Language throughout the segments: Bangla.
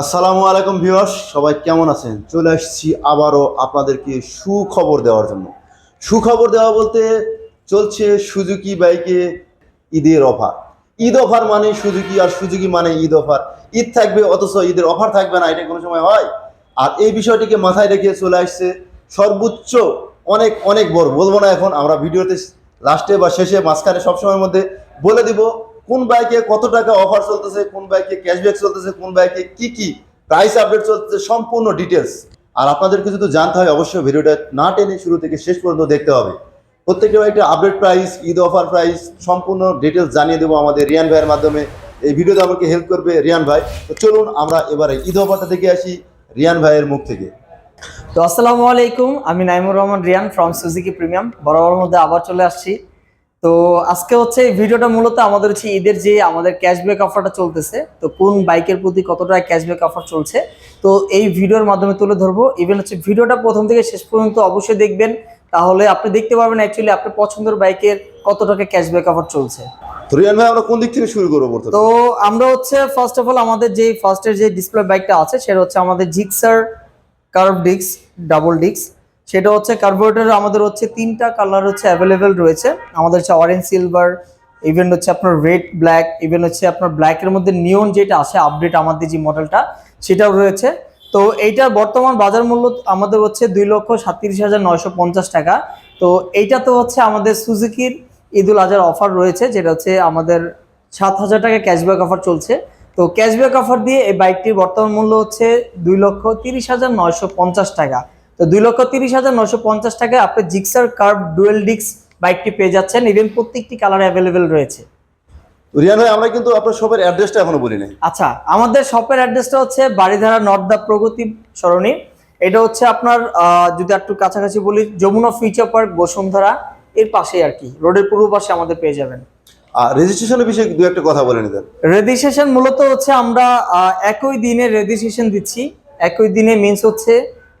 আসসালামু আলাইকুম ভিউয়ার্স, সবাই কেমন আছেন? চলে আসছি আবারও আপনাদেরকে সুখবর দেওয়ার জন্য। সুখবর দেওয়া বলতে চলছে সুজুকি বাইকে ঈদের অফার। ঈদ অফার মানে সুজুকি আর সুজুকি মানে ঈদ অফার। ঈদ থাকবে, অথচ ঈদের অফার থাকবে না, এটা কোনো সময় হয়? আর এই বিষয়টিকে মাথায় রেখে চলে আসছে সর্বোচ্চ অনেক অনেক বড়। বলব না এখন, আমরা ভিডিওতে লাস্টে বা শেষে মাঝখানে সবসময়ের মধ্যে বলে দিব কোন বাইকে কত টাকা অফার চলতেছে, কোন বাইকে ক্যাশব্যাক চলতেছে, কোন বাইকে কি কি প্রাইস আপডেট চলতেছে, সম্পূর্ণ ডিটেলস আর আপনাদেরকে যদি জানতে হয়, অবশ্যই ভিডিওটা না টেনে শুরু থেকে শেষ পর্যন্ত দেখতে হবে। প্রত্যেকটা বাইকটা update price Eid offer price সম্পূর্ণ ডিটেলস জানিয়ে দেবো আমাদের রিয়ান ভাইয়ের মাধ্যমে। এই ভিডিওতে আমাকে হেল্প করবে রিয়ান ভাই। তো চলুন আমরা এবারে ঈদ অফারটা দেখে আসি রিয়ান ভাইয়ের মুখ থেকে। তো আসসালামু আলাইকুম, আমি Naimur Rahman Riyan from Suzuki premium বরাবর মধ্যে আবার চলে আসছি। তো আজকে হচ্ছে এই ভিডিওটা মূলত আমাদের হচ্ছে ঈদের যে আমাদের ক্যাশব্যাক অফারটা চলতেছে তো কোন বাইকের প্রতি কতটা ক্যাশব্যাক অফার চলছে তো এই ভিডিওর মাধ্যমে তুলে ধরবো। ইভেন হচ্ছে ভিডিওটা প্রথম থেকে শেষ পর্যন্ত অবশ্যই দেখবেন তাহলে আপনি দেখতে পারবেন অ্যাকচুয়ালি আপনার পছন্দের বাইকের কত টাকা ক্যাশব্যাক অফার চলছে। তো রিয়ান ভাই আমরা কোন দিক থেকে শুরু করব তো আমরা হচ্ছে ফার্স্ট অফ অল আমাদের যে ফার্স্টের যে ডিসপ্লে বাইকটা আছে সেটা হচ্ছে আমাদের জিক্সার কার্ভ ডিক্স ডাবল ডিক্স সেটা হচ্ছে কার্বোরেটর আমাদের হচ্ছে তিনটা কালার হচ্ছে অ্যাভেলেবেল রয়েছে। আমাদের হচ্ছে অরেঞ্জ সিলভার ইভেন হচ্ছে আপনার রেড ব্ল্যাক ইভেন হচ্ছে আপনার ব্ল্যাকের মধ্যে নিয়ন যেটা আছে আপডেট আমাদের যে মডেলটা সেটাও রয়েছে। তো এইটার বর্তমান বাজার মূল্য আমাদের হচ্ছে দুই লক্ষ সাতত্রিশ হাজার নয়শো পঞ্চাশ টাকা। তো এইটা তো হচ্ছে আমাদের সুজুকির ঈদুল আজহার অফার রয়েছে, যেটা হচ্ছে আমাদের সাত হাজার টাকা ক্যাশব্যাক অফার চলছে। তো ক্যাশব্যাক অফার দিয়ে এই বাইকটির বর্তমান মূল্য হচ্ছে দুই লক্ষ তিরিশ হাজার নয়শো পঞ্চাশ টাকা। তো দুই লক্ষ তিরিশ হাজার নশো পঞ্চাশ টাকায় আপনি জিক্সার কার্ভ ডুয়েল ডিক্স বাইকটি পেয়ে যাচ্ছেন। ইভেন প্রত্যেকটি কালার অ্যাভেলেবেল রয়েছে। রিয়ান ভাই আমরা কিন্তু আপনার সবার অ্যাড্রেসটা এখনও বলি নাই। আচ্ছা আমাদের শপের অ্যাড্রেসটা হচ্ছে বাড়িধারা নর্থ দা প্রগতি সরণি এটা হচ্ছে আপনার যদি একটু কাছাকাছি বলি যমুনা ফিউচার পার্ক বসুন্ধরা এর পাশেই আর কি। রোডের পূর্ব পাশে আমাদের পেয়ে যাবেন। আর রেজিস্ট্রেশনের বিষয়ে দু একটা কথা বলে নিতেন। রেজিস্ট্রেশন মূলত হচ্ছে আমরা একই দিনে রেজিস্ট্রেশন দিচ্ছি। একই দিনে মিন্স হচ্ছে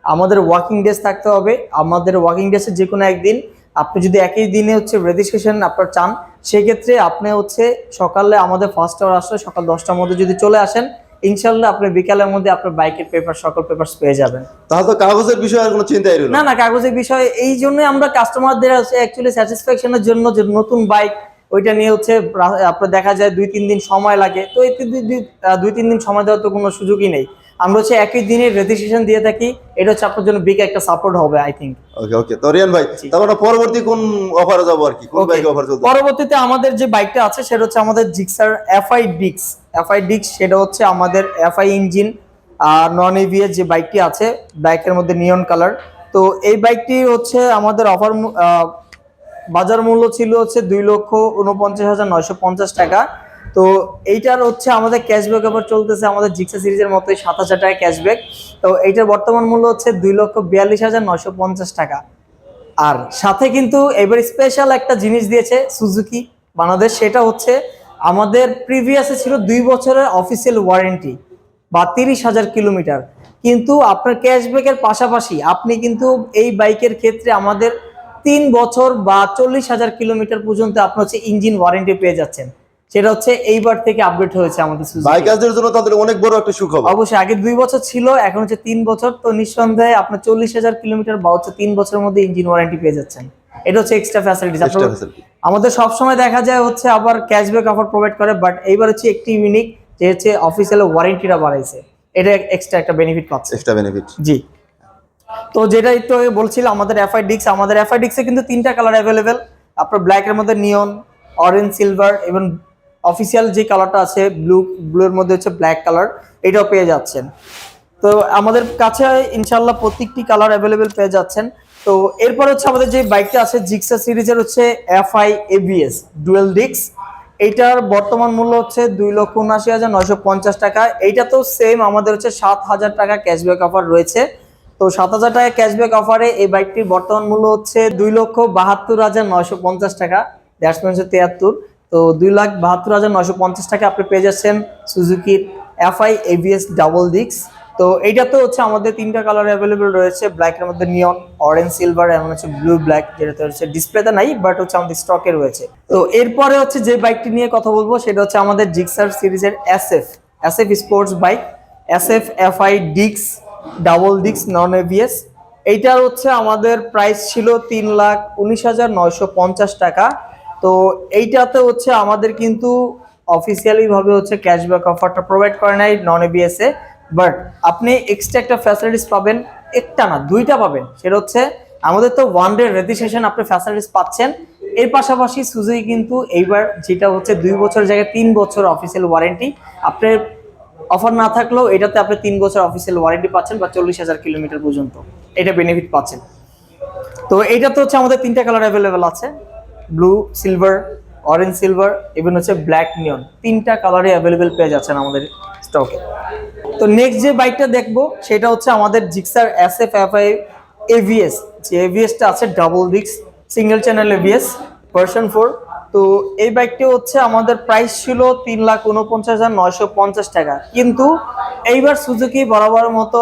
আমাদের ওয়ার্কিং ডেজ থাকতে হবে। আমাদের ওয়ার্কিং ডেজের যে কোনো একদিন আপনি যদি একই দিনে হচ্ছে রেজিস্ট্রেশন আপনার চান সেক্ষেত্রে আপনি হচ্ছে সকালে আমাদের ফার্স্ট আওয়ার আসলে সকাল দশটার মধ্যে যদি চলে আসেন ইনশাল্লাহ আপনি বিকালের মধ্যে আপনার বাইকের পেপার সকল পেপার পেয়ে যাবেন। তাহলে তো কাগজের বিষয়ে আর কোনো চিন্তাই রইল না। না কাগজের বিষয়ে এই জন্যই আমরা কাস্টমারদের হচ্ছে অ্যাকচুয়ালি স্যাটিসফ্যাকশনের জন্য যে নতুন বাইক ওইটা নিয়ে হচ্ছে আপনার দেখা যায় দুই তিন দিন সময় লাগে। তো এই দুই তিন দিন সময় দেওয়ার তো কোনো সুযোগই নেই। আমরা হচ্ছে একই দিনে রেজিস্ট্রেশন দিয়ে থাকি। এটা হচ্ছে আপনার জন্য বিগ একটা সাপোর্ট হবে আই থিঙ্ক ওকে ওকে তো রিয়ান ভাই আমরা পরবর্তী কোন অফারে যাব আর কি? কোন. বাইকে অফার চলছে পরবর্তীতে আমাদের যে বাইকটা আছে সেটা হচ্ছে আমাদের জিক্সার এফআই ডিক্স এফআই ডিক্স সেটা হচ্ছে আমাদের এফআই ইঞ্জিন আর নন এভিএস যে বাইকটি আছে বাইকের মধ্যে নিয়ন কালার তো এই বাইকটি হচ্ছে আমাদের অফার বাজার মূল্য ছিল হচ্ছে দুই লক্ষ উনপঞ্চাশ হাজার নয়শো পঞ্চাশ টাকা। তো এইটার হচ্ছে আমাদের ক্যাশব্যাক অফার চলতেছে আমাদের জিক্সা সিরিজের মতোই সাত হাজার টাকা ক্যাশব্যাক তো এইটার বর্তমান মূল্য হচ্ছে দুই লক্ষ বিয়াল্লিশ হাজার নয়শো পঞ্চাশ টাকা। আর সাথে কিন্তু এবার স্পেশাল একটা জিনিস দিয়েছে সুজুকি বাংলাদেশ, সেটা হচ্ছে আমাদের প্রিভিয়াসে ছিল দুই বছরের অফিসিয়াল ওয়ারেন্টি বা তিরিশ হাজার কিলোমিটার। কিন্তু আপনার ক্যাশব্যাকের পাশাপাশি আপনি কিন্তু এই বাইকের ক্ষেত্রে আমাদের তিন বছর বা চল্লিশ হাজার কিলোমিটার পর্যন্ত আপনার হচ্ছে ইঞ্জিন ওয়ারেন্টি পেয়ে যাচ্ছেন। সেটা হচ্ছে এইবার থেকে আপডেট হয়েছে আমাদের বাইকারদের জন্য তাদের অনেক বড় একটা সুখবর। অবশ্যই আগে দুই বছর ছিল এখন হচ্ছে তিন বছর। তো নিঃসন্দেহে আপনার চল্লিশ হাজার কিলোমিটার বা হচ্ছে তিন বছরের মধ্যে ইঞ্জিন ওয়ারেন্টি পেয়ে যাচ্ছেন। এটা হচ্ছে এক্সট্রা ফ্যাসিলিটিস facility। আমাদের সবসময় দেখা যায় হচ্ছে আবার ক্যাশব্যাক অফার প্রোভাইড করে বাট এইবার হচ্ছে একটি ইউনিক যে হচ্ছে অফিসিয়াল ওয়ারেন্টিটা বাড়াইছে। এটা এক্সট্রা একটা বেনিফিট পাচ্ছে। এক্সট্রা বেনিফিট জি। তো যেটা একটু আগে বলছিলাম আমাদের এফআই ডিক্স আমাদের এফআই ডিক্সে কিন্তু তিনটা কালার অ্যাভেলেবেল আপনার ব্ল্যাকের মধ্যে নিয়ন অরেঞ্জ সিলভার এবং অফিসিয়াল যে কালারটা আছে ব্লু ব্লুর মধ্যে হচ্ছে ব্ল্যাক কালার এটাও পেয়ে যাচ্ছেন। তো আমাদের কাছে ইনশাল্লাহ প্রত্যেকটি কালার অ্যাভেলেবেল পেয়ে যাচ্ছেন। তো এরপর হচ্ছে আমাদের যে বাইকটা আছে জিক্সা সিরিজের হচ্ছে এফআই এবিএস ডুয়েল ডিক্স এইটার বর্তমান মূল্য হচ্ছে দুই লক্ষ উনআশি হাজার নয়শো পঞ্চাশ টাকা। এইটা তো সেম আমাদের হচ্ছে সাত হাজার টাকা ক্যাশব্যাক অফার রয়েছে। তো সাত হাজার টাকা ক্যাশব্যাক অফারে এই বাইকটির বর্তমান মূল্য হচ্ছে দুই লক্ষ বাহাত্তর হাজার নয়শো পঞ্চাশ টাকা। হচ্ছে তিয়াত্তর। তো দুই লাখ বাহাত্তর হাজার নয়শো পঞ্চাশ টাকা আপনি পেয়ে যাচ্ছেন সুজুকির এফআই এভিএস ডাবল ডিক্স তো এইটা তো হচ্ছে আমাদের তিনটা কালার অ্যাভেলেবেল রয়েছে। ব্ল্যাকের মধ্যে নিয়ন অরেঞ্জ সিলভার এবং হচ্ছে ব্লু ব্ল্যাক যেটাতে হচ্ছে ডিসপ্লেতে নাই বাট হচ্ছে আমাদের স্টকে রয়েছে। তো এরপরে হচ্ছে যে বাইকটি নিয়ে কথা বলব, সেটা হচ্ছে আমাদের জিক্সার সিরিজের SF SF sports bike S F F I ডিক্স ডাবল ডিক্স নন এভিএস এইটার হচ্ছে আমাদের প্রাইস ছিল তিন লাখ উনিশ হাজার নয়শো পঞ্চাশ টাকা। তো এইটাতে হচ্ছে আমাদের কিন্তু অফিসিয়ালি ভাবে হচ্ছে ক্যাশব্যাক অফারটা প্রোভাইড করে নাই নন এবিএস বাট আপনি এক্সট্রা একটা ফ্যাসিলিটিস পাবেন, একটা না, দুইটা পাবেন। সেটা হচ্ছে আমাদের তো ওয়ান ডে রেজিস্ট্রেশন আপনি ফ্যাসিলিটিস পাচ্ছেন। এর পাশাপাশি সুজুকি কিন্তু এইবার যেটা হচ্ছে দুই বছর জায়গায় তিন বছর অফিসিয়াল ওয়ারেন্টি আপনার অফার না থাকলেও এটাতে আপনি তিন বছর অফিসিয়াল ওয়ারেন্টি পাচ্ছেন বা চল্লিশ হাজার কিলোমিটার পর্যন্ত। এটা বেনিফিট পাচ্ছেন। তো এইটা তো হচ্ছে আমাদের তিনটা কালার অ্যাভেলেবেল আছে। ব্লু, সিলভার অরেঞ্জ সিলভার এবং হচ্ছে ব্ল্যাক নিয়ন তিনটা কালারে অ্যাভেলেবেল পেয়ে যাচ্ছেন আমাদের স্টকে তো নেক্সট যে বাইকটা দেখব, সেটা হচ্ছে আমাদের Gixxer S F F I ABS যে এভিএসটা আছে ডাবল ডিক্স single channel ABS version four তো এই বাইকটি হচ্ছে আমাদের প্রাইস ছিল তিন লাখ উনপঞ্চাশ হাজার নয়শো পঞ্চাশ টাকা। কিন্তু এইবার সুজুকি বরাবর মতো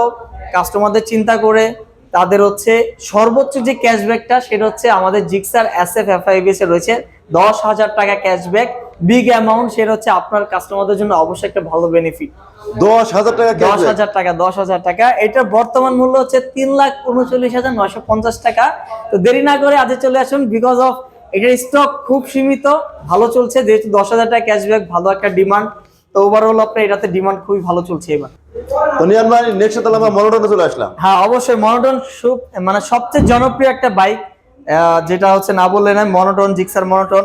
কাস্টমারদের চিন্তা করে তাদের হচ্ছে সর্বোচ্চ যে ক্যাশব্যাকটা সেটা হচ্ছে আমাদের জিক্সার এস এফ এফ এ রয়েছে। দশ হাজার টাকা ক্যাশব্যাক বিগ অ্যামাউন্ট সেটা হচ্ছে আপনার কাস্টমারদের জন্য অবশ্যই একটা ভালো বেনিফিট দশ হাজার টাকা দশ হাজার টাকা দশ হাজার টাকা। এটার বর্তমান মূল্য হচ্ছে তিন লাখ উনচল্লিশ হাজার নয়শো পঞ্চাশ টাকা। তো দেরি না করে আজকে চলে আসুন বিকজ অফ এটার স্টক খুব সীমিত ভালো চলছে। যেহেতু দশ হাজার টাকা ক্যাশব্যাক ভালো একটা ডিমান্ড তো ওভারঅল আপনার এটাতে ডিমান্ড খুবই ভালো চলছে এবার। তো মনোটনে চলে আসলাম। হ্যাঁ অবশ্যই মনোটন মানে সবচেয়ে জনপ্রিয় একটা বাইক যেটা হচ্ছে না বললে মনোটন, জিক্সার মনোটন।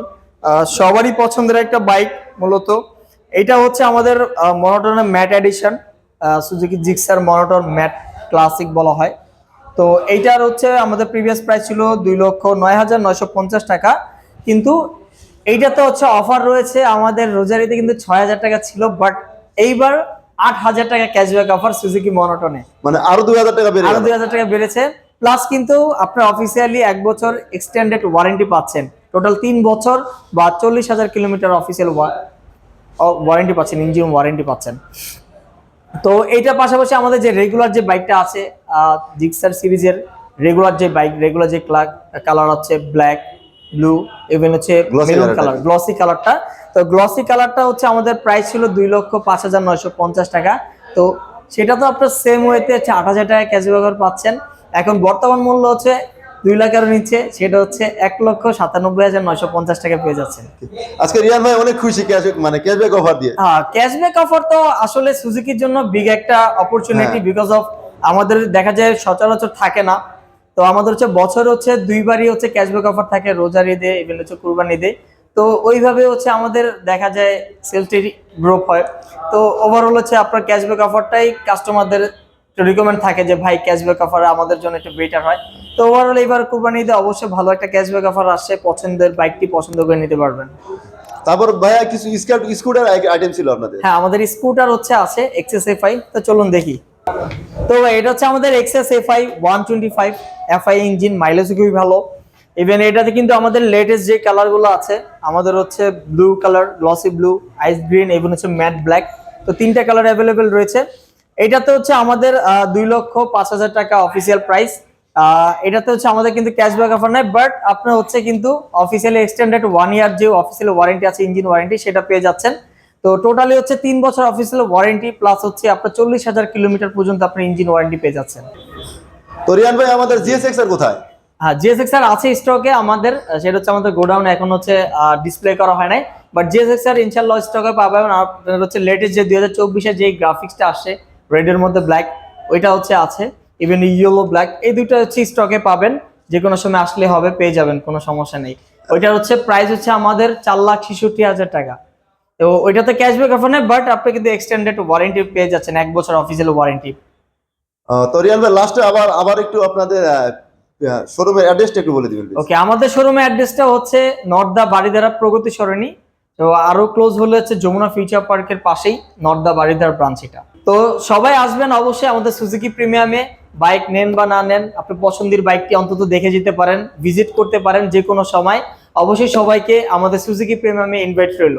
সবারই পছন্দের একটা বাইক মূলত। এটা হচ্ছে আমাদের matte Suzuki Gixxer monotone matte classic বলা হয়। তো এইটার হচ্ছে আমাদের প্রিভিয়াস প্রাইস ছিল দুই লক্ষ নয় হাজার নয়শো পঞ্চাশ টাকা। কিন্তু এইটাতে হচ্ছে অফার রয়েছে আমাদের রোজারিতে কিন্তু ছয় হাজার টাকা ছিল বাট এইবার আট হাজার টাকা ক্যাশব্যাক অফার সুজুকি মনোটনে মানে আরও দুই হাজার টাকা আরও দুই হাজার টাকা বেড়েছে। প্লাস কিন্তু আপনার অফিসিয়ালি এক বছর এক্সটেন্ডেড ওয়ারেন্টি পাচ্ছেন। টোটাল তিন বছর বা চল্লিশ হাজার কিলোমিটার অফিসিয়াল ওয়ারেন্টি পাচ্ছেন ইঞ্জিন ওয়ারেন্টি পাচ্ছেন। তো এইটার পাশাপাশি আমাদের যে রেগুলার যে বাইকটা আছে জিক্সার সিরিজের রেগুলার যে বাইক রেগুলার যে কালার আছে ব্ল্যাক ব্লু ইভেন হচ্ছে মেরুন কালার গ্লসি কালারটা তো গ্লসি কালারটা হচ্ছে আমাদের প্রাইস ছিল দুই লক্ষ পাঁচ হাজার নয়শো পঞ্চাশ টাকা। তো সেটা তো আপনার সেম ওয়েতে হচ্ছে আট হাজার টাকা ক্যাশব্যাক পাচ্ছেন। এখন বর্তমান মূল্য হচ্ছে দুই লাখের নিচে সেটা হচ্ছে এক লক্ষ সাতানব্বই হাজার নয়শো পঞ্চাশ টাকা পেয়ে যাচ্ছেন। আজকে রিয়ান ভাই অনেক খুশি ক্যাশ মানে ক্যাশব্যাক অফার দিয়ে। হ্যাঁ ক্যাশব্যাক অফার তো আসলে সুজুকির জন্য বিগ একটা অপরচুনিটি। বিকজ অফ আমাদের দেখা যায় সচরাচর থাকে না। তো আমাদের হচ্ছে বছর হচ্ছে দুইবারই হচ্ছে ক্যাশব্যাক অফার থাকে রোজার ঈদে ইভেন হচ্ছে কুরবান ঈদে। তো ওইভাবে হচ্ছে আমাদের দেখা যায় সেলসটি গ্রোপ হয়। তো ওভারঅল হচ্ছে আপনার ক্যাশব্যাক অফারটাই কাস্টমারদের রিকমেন্ড থাকে যে ভাই ক্যাশব্যাক অফার আমাদের জন্য একটু বেটার হয়। তো ওভারঅল এবার কুরবানি ঈদে অবশ্যই ভালো একটা ক্যাশব্যাক অফার আসছে। পছন্দের বাইকটি পছন্দ করে নিতে পারবেন। তারপর ভাইয়া কিছু স্কুটার আইটেম ছিল আপনাদের? হ্যাঁ আমাদের স্কুটার হচ্ছে আছে এক্সএস এফআই তো চলুন দেখি। তো এটা হচ্ছে আমাদের XS FI one twenty five FI engine mileage খুবই ভালো। ইভেন এটাতে কিন্তু আমাদের লেটেস্ট যে কালারগুলো আছে, আমাদের হচ্ছে blue colour glossy blue ice green এবং হচ্ছে ম্যাট ব্ল্যাক তো তিনটা কালার অ্যাভেলেবেল রয়েছে। এটাতে হচ্ছে আমাদের দুই লক্ষ পাঁচ হাজার টাকা অফিসিয়াল প্রাইস এটাতে হচ্ছে আমাদের কিন্তু ক্যাশব্যাক অফার নাই বাট আপনার হচ্ছে কিন্তু অফিসিয়ালি এক্সটেন্ডেড ওয়ান ইয়ার যে অফিসিয়াল ওয়ারেন্টি আছে ইঞ্জিন ওয়ারেন্টি সেটা পেয়ে যাচ্ছেন। তো টোটালি হচ্ছে তিন বছর অফিসিয়াল ওয়ারেন্টি প্লাস হচ্ছে আপনার চল্লিশ হাজার কিলোমিটার পর্যন্ত আপনি ইঞ্জিন ওয়ারেন্টি পেয়ে যাচ্ছেন। তো ভাই, আমাদের জিএসএক্স এর কোথায়? হ্যাঁ জিএসএক্স আর আছে স্টকে আমাদের সেটা হচ্ছে আমাদের গোডাউন এখন হচ্ছে ডিসপ্লে করা হয় নাই। বাট জিএসএক্স আর ইনশাল্লাহ স্টকে পাবেন আপনার হচ্ছে লেটেস্ট যে দুই হাজার চব্বিশে যে গ্রাফিক্সটা আসছে রেডের মধ্যে ব্ল্যাক ওইটা হচ্ছে আছে। ইভেন ইয়েলো ব্ল্যাক এই দুটো হচ্ছে স্টকে পাবেন। যে কোনো সময় আসলে হবে, পেয়ে যাবেন, কোনো সমস্যা নেই। ওইটার হচ্ছে প্রাইস হচ্ছে আমাদের চার লাখ ছেষট্টি হাজার টাকা। তো ওইটাতে ক্যাশব্যাক অফার নেই বাট আপনি কিন্তু এক্সটেন্ডেড ওয়ারেন্টি পেয়ে যাচ্ছেন, এক বছর অফিসিয়াল ওয়ারেন্টি তো রিয়ান ভাই লাস্টে আবার আবার একটু আপনাদের শোরুমের অ্যাড্রেসটা একটু বলে দিবেন। ওকে আমাদের শোরুমের অ্যাড্রেসটা হচ্ছে নর্দা বাড়িধারা প্রগতি সরণি। তো আরও ক্লোজ হলে হচ্ছে যমুনা ফিউচার পার্কের পাশেই নর্দা বাড়িধারা ব্রাঞ্চ এটা। তো সবাই আসবেন অবশ্যই আমাদের সুজুকি প্রিমিয়ামে বাইক নেন বা না নেন, আপনি পছন্দের বাইকটি অন্তত দেখে যেতে পারেন ভিজিট করতে পারেন যে কোনো সময়। অবশ্যই সবাইকে আমাদের সুজুকি প্রিমিয়ামে ইনভাইট রইল।